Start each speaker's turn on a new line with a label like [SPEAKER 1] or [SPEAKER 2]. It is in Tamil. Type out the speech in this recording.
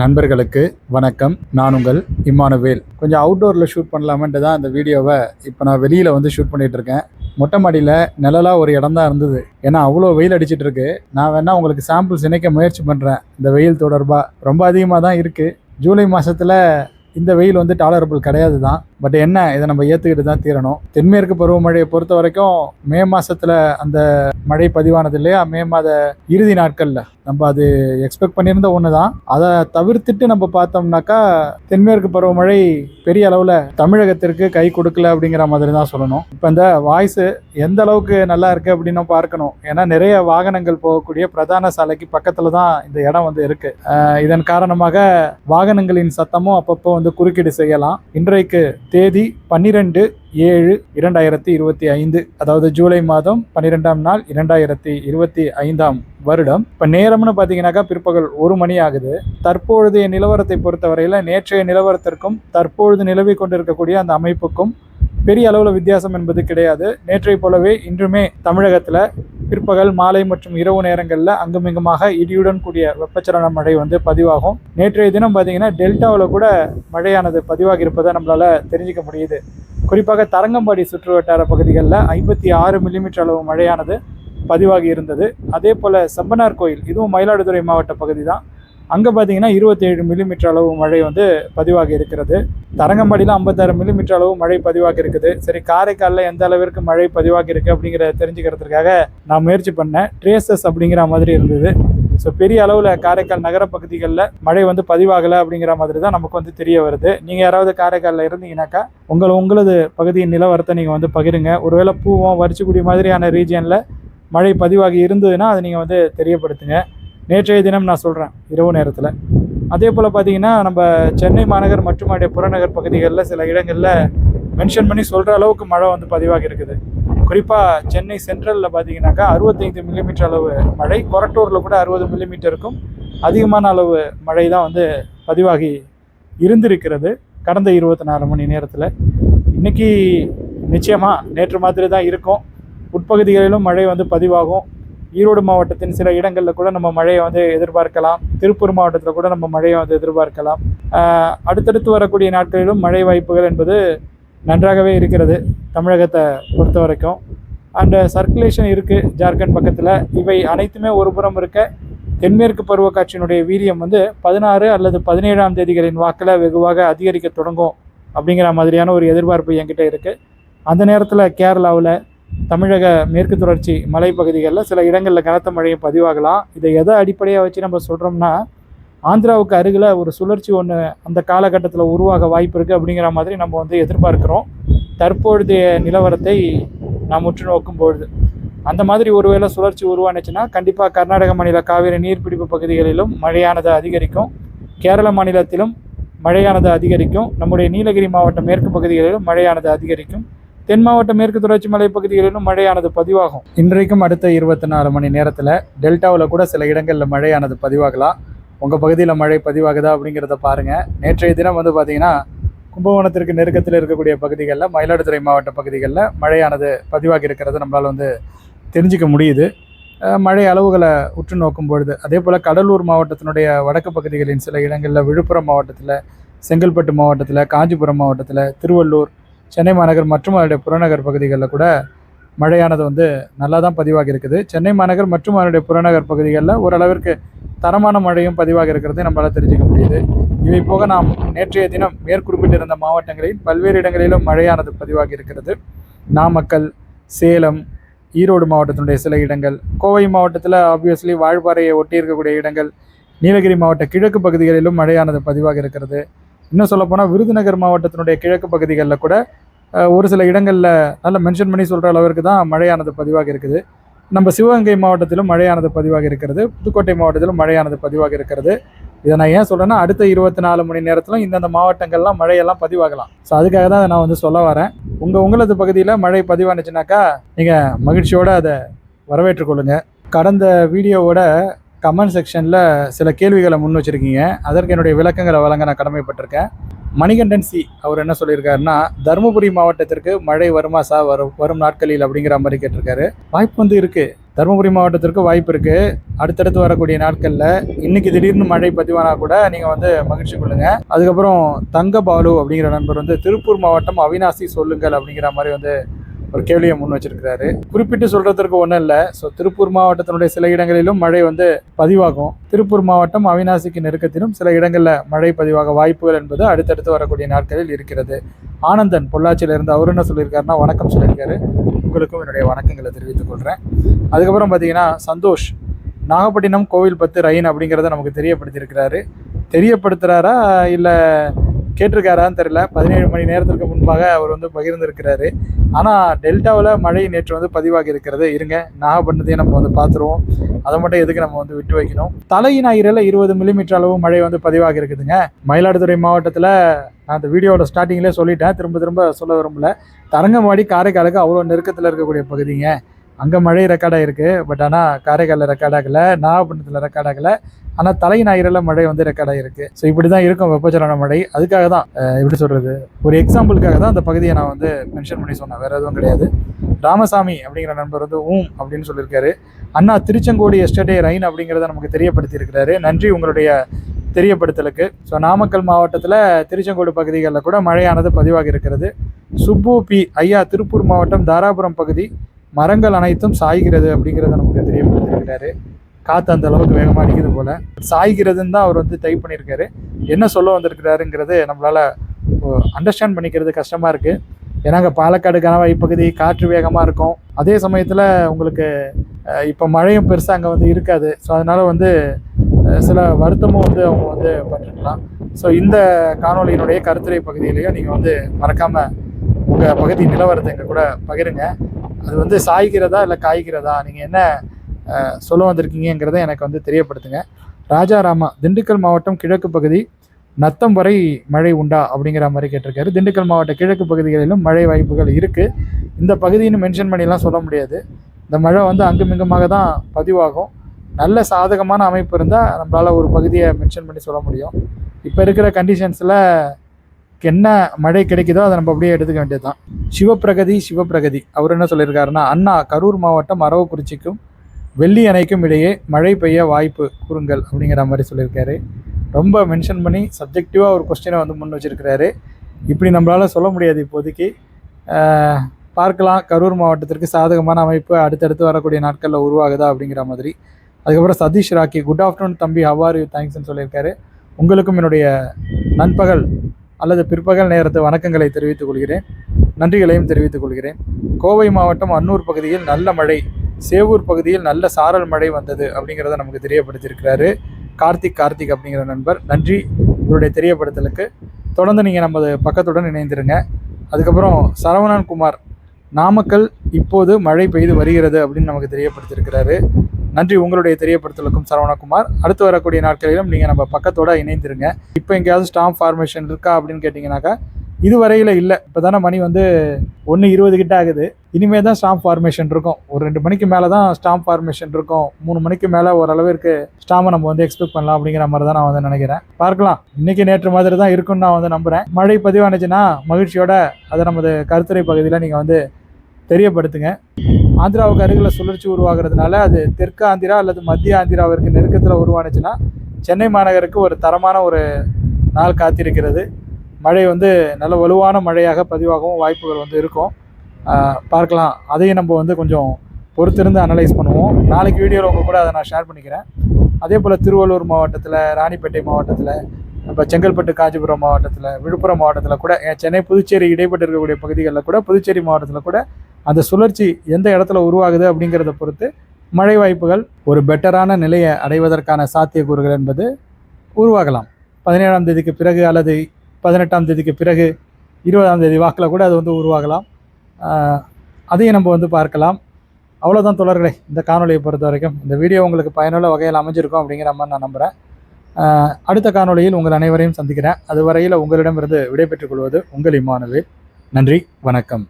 [SPEAKER 1] நண்பர்களுக்கு வணக்கம். நான் உங்கள் இம்மானுவேல். கொஞ்சம் அவுட்டோரில் ஷூட் பண்ணலாமன்ட்டு தான் அந்த வீடியோவை இப்போ நான் வெளியில் வந்து ஷூட் பண்ணிகிட்டு இருக்கேன். மொட்டை மாடியில் நிழலாக ஒரு இடம் தான் இருந்தது. ஏன்னா அவ்வளோ வெயில் அடிச்சிட்டு இருக்கு. நான் வேணால் உங்களுக்கு சாம்பிள்ஸ் இணைக்க முயற்சி பண்ணுறேன் இந்த வெயில் தொடர்பாக ரொம்ப அதிகமாக தான் இருக்குது ஜூலை மாதத்தில் இந்த வெயில் வந்து டாலரபிள் கிடையாது தான் பட் என்ன இதை நம்ம ஏற்றுக்கிட்டு தான் தீரணும். தென்மேற்கு பருவமழையை பொறுத்த வரைக்கும் மே மாதத்தில் அந்த மழை பதிவானது இல்லையா? மே மாத இறுதி நாட்களில். நம்ம அது எக்ஸ்பெக்ட் பண்ணியிருந்த ஒன்று தான் அதை தவிர்த்துட்டு நம்ம பார்த்தோம்னாக்கா தென்மேற்கு பருவமழை பெரிய அளவில் தமிழகத்திற்கு கை கொடுக்கல அப்படிங்கிற மாதிரி தான் சொல்லணும். இப்போ இந்த வாய்ஸு எந்த அளவுக்கு நல்லா இருக்குது அப்படின்னு பார்க்கணும். ஏன்னா நிறைய வாகனங்கள் போகக்கூடிய பிரதான சாலைக்கு பக்கத்தில் தான் இந்த இடம் வந்து இருக்குது இதன் காரணமாக வாகனங்களின் சத்தமும் அப்பப்போ வந்து குறுக்கீடு செய்யலாம். இன்றைக்கு தேதி பன்னிரெண்டு ஏழு இரண்டாயிரத்தி இருபத்தி ஐந்து அதாவது ஜூலை மாதம் பன்னிரெண்டாம் நாள் இரண்டாயிரத்தி இருபத்தி ஐந்தாம் வருடம். இப்போ நேரம்னு பார்த்தீங்கன்னாக்கா பிற்பகல் ஒரு மணி ஆகுது. தற்பொழுதைய நிலவரத்தை பொறுத்தவரையில் நேற்றைய நிலவரத்திற்கும் தற்பொழுது நிலவி கொண்டிருக்கக்கூடிய அந்த அமைப்புக்கும் பெரிய அளவில் வித்தியாசம் என்பது கிடையாது. நேற்றைப் போலவே இன்றுமே தமிழகத்தில் பிற்பகல் மாலை மற்றும் இரவு நேரங்களில் அங்குமிங்குமாக இடியுடன் கூடிய வெப்பச்சலன மழை வந்து பதிவாகும். நேற்றைய தினம் பார்த்தீங்கன்னா டெல்டாவில் கூட மழையானது பதிவாகி இருப்பதை நம்மளால் தெரிஞ்சுக்க முடியுது. குறிப்பாக தரங்கம்பாடி சுற்று வட்டார பகுதிகளில் ஐம்பத்தி ஆறு மில்லிமீட்டர் அளவு மழையானது பதிவாகி இருந்தது. அதே போல் செம்பனார் கோயில் இதுவும் மயிலாடுதுறை மாவட்ட பகுதி தான் அங்கே பார்த்தீங்கன்னா இருபத்தேழு மில்லிமீட்டர் அளவு மழை வந்து பதிவாகி இருக்கிறது. தரங்கம்பாடியில் ஐம்பத்தாறு மில்லிமீட்டர் அளவு மழை பதிவாகி இருக்குது. சரி காரைக்காலில் எந்த அளவிற்கு மழை பதிவாகி இருக்குது அப்படிங்கிற தெரிஞ்சுக்கிறதுக்காக நான் முயற்சி பண்ணேன். ட்ரேசஸ் அப்படிங்கிற மாதிரி இருந்தது. ஸோ பெரிய அளவில் காரைக்கால் நகர பகுதிகளில் மழை வந்து பதிவாகலை அப்படிங்கிற மாதிரி தான் நமக்கு வந்து தெரிய வருது. நீங்கள் யாராவது காரைக்காலில் இருந்தீங்கன்னாக்கா உங்கள் உங்களது பகுதியின் நிலவரத்தை நீங்கள் வந்து பகிருங்க. ஒருவேளை பூவம் வரிச்சிக்குடி மாதிரியான ரீஜியனில் மழை பதிவாகி இருந்ததுன்னா அதை நீங்கள் வந்து தெரியப்படுத்துங்க. நேற்றைய தினம் நான் சொல்கிறேன் இரவு நேரத்தில். அதே போல் பார்த்தீங்கன்னா நம்ம சென்னை மாநகர் மற்றும் அதே புறநகர் பகுதிகளில் சில இடங்களில் மென்ஷன் பண்ணி சொல்கிற அளவுக்கு மழை வந்து பதிவாகி இருக்குது. குறிப்பாக சென்னை சென்ட்ரலில் பார்த்தீங்கன்னாக்கா அறுபத்தைந்து மில்லிமீட்டர் அளவு மழை கொரட்டூரில் கூட அறுபது மில்லிமீட்டருக்கும் அதிகமான அளவு மழை தான் வந்து பதிவாகி இருந்திருக்கிறது கடந்த இருபத்தி நாலு மணி நேரத்தில். இன்றைக்கி நிச்சயமாக நேற்று மாதிரி தான் இருக்கும். உட்பகுதிகளிலும் மழை வந்து பதிவாகும். ஈரோடு மாவட்டத்தின் சில இடங்களில் கூட நம்ம மழையை வந்து எதிர்பார்க்கலாம். திருப்பூர் மாவட்டத்தில் கூட நம்ம மழையை வந்து எதிர்பார்க்கலாம். அடுத்தடுத்து வரக்கூடிய நாட்களிலும் மழை வாய்ப்புகள் என்பது நன்றாகவே இருக்கிறது தமிழகத்தை பொறுத்த வரைக்கும். அண்ட் சர்க்குலேஷன் இருக்குது ஜார்க்கண்ட் பக்கத்தில். இவை அனைத்துமே ஒரு புறம் இருக்க தென்மேற்கு பருவக்காட்சியினுடைய வீரியம் வந்து பதினாறு அல்லது பதினேழாம் தேதிகளின் வாக்கில் வெகுவாக அதிகரிக்க தொடங்கும் அப்படிங்கிற மாதிரியான ஒரு எதிர்பார்ப்பு என்கிட்ட இருக்குது அந்த நேரத்தில் கேரளாவில் தமிழக மேற்கு தொடர்ச்சி மலைப்பகுதிகளில் சில இடங்களில் கனத்த மழையும் பதிவாகலாம். இதை எதை அடிப்படையாக வச்சு நம்ம சொல்கிறோம்னா ஆந்திராவுக்கு அருகில் ஒரு சுழற்சி ஒன்று அந்த காலகட்டத்தில் உருவாக வாய்ப்பு இருக்குது அப்படிங்கிற மாதிரி நம்ம வந்து எதிர்பார்க்குறோம். தற்பொழுதைய நிலவரத்தை நாம் உற்று நோக்கும் பொழுது. அந்த மாதிரி ஒருவேளை சுழற்சி உருவானுச்சுன்னா கண்டிப்பாக கர்நாடக மாநில காவிரி நீர்பிடிப்பு பகுதிகளிலும் மழையானது அதிகரிக்கும். கேரள மாநிலத்திலும் மழையானது அதிகரிக்கும். நம்முடைய நீலகிரி மாவட்ட மேற்கு பகுதிகளிலும் மழையானது அதிகரிக்கும். தென் மாவட்ட மேற்கு தொடர்ச்சி மலை பகுதிகளிலும் மழையானது பதிவாகும். இன்றைக்கும் அடுத்த இருபத்தி நாலு மணி நேரத்தில் டெல்டாவில் கூட சில இடங்களில் மழையானது பதிவாகலாம். உங்கள் பகுதியில் மழை பதிவாகுதா அப்படிங்கிறத பாருங்கள் நேற்றைய தினம் வந்து பார்த்தீங்கன்னா கும்பகோணத்திற்கு நெருக்கத்தில் இருக்கக்கூடிய பகுதிகளில் மயிலாடுதுறை மாவட்ட பகுதிகளில் மழையானது பதிவாகி இருக்கிறத நம்மளால் வந்து தெரிஞ்சுக்க முடியுது. மழை அளவுகளை உற்று நோக்கும் பொழுது அதே போல் கடலூர் மாவட்டத்தினுடைய வடக்கு பகுதிகளின் சில இடங்களில் விழுப்புரம் மாவட்டத்தில் செங்கல்பட்டு மாவட்டத்தில் காஞ்சிபுரம் மாவட்டத்தில் திருவள்ளூர் சென்னை மாநகர் மற்றும் அதனுடைய புறநகர் பகுதிகளில் கூட மழையானது வந்து நல்லா தான் பதிவாகி இருக்குது. சென்னை மாநகர் மற்றும் அதனுடைய புறநகர் பகுதிகளில் ஓரளவிற்கு தரமான மழையும் பதிவாக இருக்கிறது நம்மளால் தெரிஞ்சுக்க முடியுது. இவை போக நாம் நேற்றைய தினம் மேற்குறிப்பிட்டிருந்த மாவட்டங்களில் பல்வேறு இடங்களிலும் மழையானது பதிவாகி இருக்கிறது. நாமக்கல் சேலம் ஈரோடு மாவட்டத்தினுடைய சில இடங்கள் கோவை மாவட்டத்தில் ஆப்வியஸ்லி வாழ்பாறையை ஒட்டி இருக்கக்கூடிய இடங்கள் நீலகிரி மாவட்ட கிழக்கு பகுதிகளிலும் மழையானது பதிவாக இருக்கிறது. இன்னும் சொல்லப்போனால் விருதுநகர் மாவட்டத்தினுடைய கிழக்கு பகுதிகளில் கூட ஒரு சில இடங்களில் நல்ல மென்ஷன் பண்ணி சொல்கிற அளவிற்கு தான் மழையானது பதிவாக இருக்குது. நம்ம சிவகங்கை மாவட்டத்திலும் மழையானது பதிவாக இருக்கிறது. புதுக்கோட்டை மாவட்டத்திலும் மழையானது பதிவாக இருக்கிறது. இதை நான் ஏன் சொல்கிறேன்னா அடுத்த இருபத்தி நாலு மணி நேரத்திலும் இந்தந்த மாவட்டங்கள்லாம் மழையெல்லாம் பதிவாகலாம். ஸோ அதுக்காக தான் அதை நான் வந்து சொல்ல வரேன். உங்கள் உங்களது பகுதியில் மழை பதிவானுச்சுனாக்கா நீங்கள் மகிழ்ச்சியோடு அதை வரவேற்றுக்கொள்ளுங்க கடந்த வீடியோவோட கமெண்ட் செக்ஷனில் சில கேள்விகளை முன் வச்சுருக்கீங்க. அதற்கு என்னுடைய விளக்கங்களை வழங்க நான் கடமைப்பட்டிருக்கேன். மணிகண்டன் சி அவர் என்ன சொல்லியிருக்காருன்னா தருமபுரி மாவட்டத்திற்கு மழை வருமா சா வரும் வரும் நாட்களில் அப்படிங்கிற மாதிரி கேட்டிருக்காரு. வாய்ப்பு வந்து இருக்குது தருமபுரி மாவட்டத்திற்கு வாய்ப்பு இருக்குது அடுத்தடுத்து வரக்கூடிய நாட்களில் இன்னைக்கு திடீர்னு மழை பதிவானா கூட நீங்கள் வந்து மகிழ்ச்சி கொள்ளுங்க. அதுக்கப்புறம் தங்க பாலு அப்படிங்கிற நண்பர் வந்து திருப்பூர் மாவட்டம் அவினாசி சொல்லுங்கள் அப்படிங்கிற மாதிரி வந்து ஒரு கேள்வியை முன் வச்சிருக்கிறாரு. குறிப்பிட்டு சொல்றதற்கு ஒன்றும் இல்லை. ஸோ திருப்பூர் மாவட்டத்தினுடைய சில இடங்களிலும் மழை வந்து பதிவாகும். திருப்பூர் மாவட்டம் அவினாசிக்கு நெருக்கத்திலும் சில இடங்களில் மழை பதிவாக வாய்ப்புகள் என்பது அடுத்தடுத்து வரக்கூடிய நாட்களில் இருக்கிறது. ஆனந்தன் பொள்ளாச்சியிலிருந்து அவர் என்ன சொல்லியிருக்காருன்னா வணக்கம் சொல்லியிருக்காரு. உங்களுக்கும் என்னுடைய வணக்கங்களை தெரிவித்துக் கொள்கிறேன் அதுக்கப்புறம் பார்த்தீங்கன்னா சந்தோஷ் நாகப்பட்டினம் கோவில் பத்து ரயின் அப்படிங்கிறத நமக்கு தெரியப்படுத்தியிருக்கிறாரு. தெரியப்படுத்துகிறாரா இல்லை கேட்டிருக்காரான்னு தெரியல. பதினேழு மணி நேரத்திற்கு முன்பாக அவர் வந்து பகிர்ந்திருக்கிறாரு. ஆனால் டெல்டாவில் மழை நேற்று வந்து பதிவாகி இருக்கிறது. இருங்க நாகப்பட்டினத்தையும் நம்ம வந்து பார்த்துருவோம். அதை மட்டும் எதுக்கு நம்ம வந்து விட்டு வைக்கணும்? தலையினாயிரில் இருபது மில்லிமீட்டர் அளவு மழை வந்து பதிவாகி இருக்குதுங்க. மயிலாடுதுறை மாவட்டத்தில் நான் அந்த வீடியோவோட ஸ்டார்டிங்லேயே சொல்லிட்டேன். திரும்ப திரும்ப சொல்ல விரும்பல. தரங்கம்பாடி காரைக்காலுக்கு அவ்வளோ நெருக்கத்தில் இருக்கக்கூடிய பகுதிங்க. அங்கே மழை ரெக்கார்டாக இருக்குது பட் ஆனால் காரைக்காலில் ரெக்கார்ட் ஆகலை. நாகப்பட்டினத்தில் ரெக்கார்ட் ஆகலை. ஆனால் தலை ஞாயிறில் மழை வந்து ரெக்கார்ட் ஆகிருக்கு ஸோ இப்படி தான் இருக்கும் வெப்பச்சலன மழை. அதுக்காக தான் எப்படி சொல்கிறது ஒரு எக்ஸாம்பிளுக்காக தான் அந்த பகுதியை நான் வந்து மென்ஷன் பண்ணி சொன்னேன். வேறு எதுவும் கிடையாது. ராமசாமி அப்படிங்கிற நண்பர் வந்து ஊம் அப்படின்னு சொல்லியிருக்காரு. அண்ணா திருச்செங்கோடு எஸ்டேட்டே ரைன் அப்படிங்கிறத நமக்கு தெரியப்படுத்தியிருக்கிறாரு. நன்றி உங்களுடைய தெரியப்படுத்தலுக்கு. ஸோ நாமக்கல் மாவட்டத்தில் திருச்செங்கோடு பகுதிகளில் கூட மழையானது பதிவாகி இருக்கிறது. சுப்பு பி ஐயா திருப்பூர் மாவட்டம் தாராபுரம் பகுதி. மரங்கள் அனைத்தும் சாய்கிறது அப்படிங்கிறத நமக்கு தெரியப்படுத்தியிருக்கிறாரு. காற்று அந்த அளவுக்கு வேகமாக அடிக்குது போல். சாய்கிறதுன்னு தான் அவர் வந்து டைப் பண்ணியிருக்காரு. என்ன சொல்ல வந்திருக்கிறாருங்கிறது நம்மளால் அண்டர்ஸ்டாண்ட் பண்ணிக்கிறது கஷ்டமாக இருக்குது ஏன்னா அங்கே பாலக்காடு கணவாய் பகுதி காற்று வேகமாக இருக்கும். அதே சமயத்தில் உங்களுக்கு இப்போ மழையும் பெருசாக அங்கே வந்து இருக்காது. ஸோ அதனால் வந்து சில வருத்தமும் வந்து அவங்க வந்து பண்ணிருக்கலாம் ஸோ இந்த காணொலியினுடைய கருத்துரை பகுதியிலையும் நீங்கள் வந்து மறக்காமல் உங்கள் பகுதி நிலவரத்தை எங்கள் கூட பகிருங்க. அது வந்து சாய்கிறதா இல்லை காய்கிறதா? நீங்கள் என்ன சொல்ல வந்திருக்கீங்கிறத எனக்கு வந்து தெரியப்படுத்துங்க. ராஜாராமா திண்டுக்கல் மாவட்டம் கிழக்கு பகுதி நத்தம் வரை மழை உண்டா அப்படிங்கிற மாதிரி கேட்டிருக்காரு. திண்டுக்கல் மாவட்ட கிழக்கு பகுதிகளிலும் மழை வாய்ப்புகள் இருக்குது இந்த பகுதின்னு மென்ஷன் பண்ணிலாம் சொல்ல முடியாது. இந்த மழை வந்து அங்குமிங்குமாக தான் பதிவாகும். நல்ல சாதகமான அமைப்பு இருந்தால் நம்மளால் ஒரு பகுதியை மென்ஷன் பண்ணி சொல்ல முடியும். இப்போ இருக்கிற கண்டிஷன்ஸில் என்ன மழை கிடைக்குதோ அதை நம்ம அப்படியே எடுத்துக்க வேண்டியது தான் சிவப்பிரகதி சிவப்பிரகதி. அவர் என்ன சொல்லியிருக்காருன்னா அண்ணா கரூர் மாவட்டம் அரவக்குறிச்சிக்கும் வெள்ளி அணைக்கும் இடையே மழை பெய்ய வாய்ப்பு கூறுங்கள் அப்படிங்கிற மாதிரி சொல்லியிருக்காரு. ரொம்ப மென்ஷன் பண்ணி சப்ஜெக்டிவாக ஒரு கொஸ்டினை வந்து முன் வச்சிருக்கிறாரு. இப்படி நம்மளால் சொல்ல முடியாது இப்போதைக்கு. பார்க்கலாம். கரூர் மாவட்டத்திற்கு சாதகமான அமைப்பு அடுத்தடுத்து வரக்கூடிய நாட்களில் உருவாகுதா அப்படிங்கிற மாதிரி. அதுக்கப்புறம் சதீஷ் ராக்கி குட் ஆஃப்டர்நூன் தம்பி ஹவார் யூ தேங்க்ஸ்னு சொல்லியிருக்காரு. உங்களுக்கும் என்னுடைய நண்பகல் அல்லது பிற்பகல் நேரத்து வணக்கங்களை தெரிவித்துக் கொள்கிறேன். நன்றிகளையும் தெரிவித்துக் கொள்கிறேன். கோவை மாவட்டம் அன்னூர் பகுதியில் நல்ல மழை சேவூர் பகுதியில் நல்ல சாரல் மழை வந்தது அப்படிங்கிறத நமக்கு தெரியப்படுத்தியிருக்கிறாரு. கார்த்திக் கார்த்திக் அப்படிங்கிற நண்பர். நன்றி. உங்களுடைய தெரியப்படுத்தலுக்கு. தொடர்ந்து நீங்கள் நமது பக்கத்துடன் இணைந்திருங்க. அதுக்கப்புறம் சரவணன் குமார் நாமக்கல் இப்போது மழை பெய்து வருகிறது அப்படின்னு நமக்கு தெரியப்படுத்தியிருக்கிறாரு. நன்றி. உங்களுடைய தெரியப்படுத்தலுக்கும் சரவணகுமார் அடுத்து வரக்கூடிய நாட்களிலும் நீங்கள் நம்ம பக்கத்தோட இணைந்திருங்க. இப்போ எங்கேயாவது ஸ்டாம்ப் ஃபார்மேஷன் இருக்கா அப்படின்னு கேட்டிங்கனாக்கா இதுவரையில் இல்லை. இப்போ தானே மணி வந்து ஒன்று இருபது கிட்ட ஆகுது. இனிமே தான் ஸ்டாம்ப் ஃபார்மேஷன் இருக்கும். ஒரு ரெண்டு மணிக்கு மேலே தான் ஸ்டாம்ப் ஃபார்மேஷன் இருக்கும். மூணு மணிக்கு மேலே ஓரளவிற்கு ஸ்டாம்பை நம்ம வந்து எக்ஸ்பெக்ட் பண்ணலாம் அப்படிங்கிற மாதிரி தான் நான் வந்து நினைக்கிறேன். பார்க்கலாம். இன்னைக்கு நேற்று மாதிரி தான் இருக்குன்னு நான் வந்து நம்புகிறேன் மழை பதிவானுச்சுன்னா மகிழ்ச்சியோட அதை நமது கருத்துரை பகுதியில் நீங்கள் வந்து தெரியப்படுத்துங்க. ஆந்திராவுக்கு அருகில் சுழற்சி உருவாகிறதுனால அது தெற்கு ஆந்திரா அல்லது மத்திய ஆந்திராவிற்கு நெருக்கத்தில் உருவானுச்சுன்னா சென்னை மாநகருக்கு ஒரு தரமான ஒரு நாள் காத்திருக்கிறது. மழை வந்து நல்ல வலுவான மழையாக பதிவாகவும் வாய்ப்புகள் வந்து இருக்கும். பார்க்கலாம். அதையும் நம்ம வந்து கொஞ்சம் பொறுத்திருந்து அனலைஸ் பண்ணுவோம். நாளைக்கு வீடியோவில் உங்கள் கூட அதை நான் ஷேர் பண்ணிக்கிறேன். அதே போல் திருவள்ளூர் மாவட்டத்தில் ராணிப்பேட்டை மாவட்டத்தில் இப்போ செங்கல்பட்டு காஞ்சிபுரம் மாவட்டத்தில் விழுப்புரம் மாவட்டத்தில் கூட சென்னை புதுச்சேரி இடைப்பட்டு இருக்கக்கூடிய பகுதிகளில் கூட புதுச்சேரி மாவட்டத்தில் கூட அந்த சுழற்சி எந்த இடத்துல உருவாகுது அப்படிங்கிறத பொறுத்து மழை வாய்ப்புகள் ஒரு பெட்டரான நிலையை அடைவதற்கான சாத்தியக்கூறுகள் என்பது உருவாகலாம். பதினேழாம் தேதிக்கு பிறகு அல்லது பதினெட்டாம் தேதிக்கு பிறகு இருபதாம் தேதி வாக்கில் கூட அது வந்து உருவாகலாம். அதையும் நம்ம வந்து பார்க்கலாம். அவ்வளோதான் தொடர்களே இந்த காணொலியை பொறுத்த வரைக்கும் இந்த வீடியோ உங்களுக்கு பயனுள்ள வகையில் அமைஞ்சிருக்கும் அப்படிங்கிற மாதிரி நான் நம்புகிறேன் அடுத்த காணொளியில் உங்கள் அனைவரையும் சந்திக்கிறேன். அதுவரையில் உங்களிடமிருந்து விடைபெற்றுக் கொள்வது உங்கள் இம்மானுவேல் நன்றி வணக்கம்.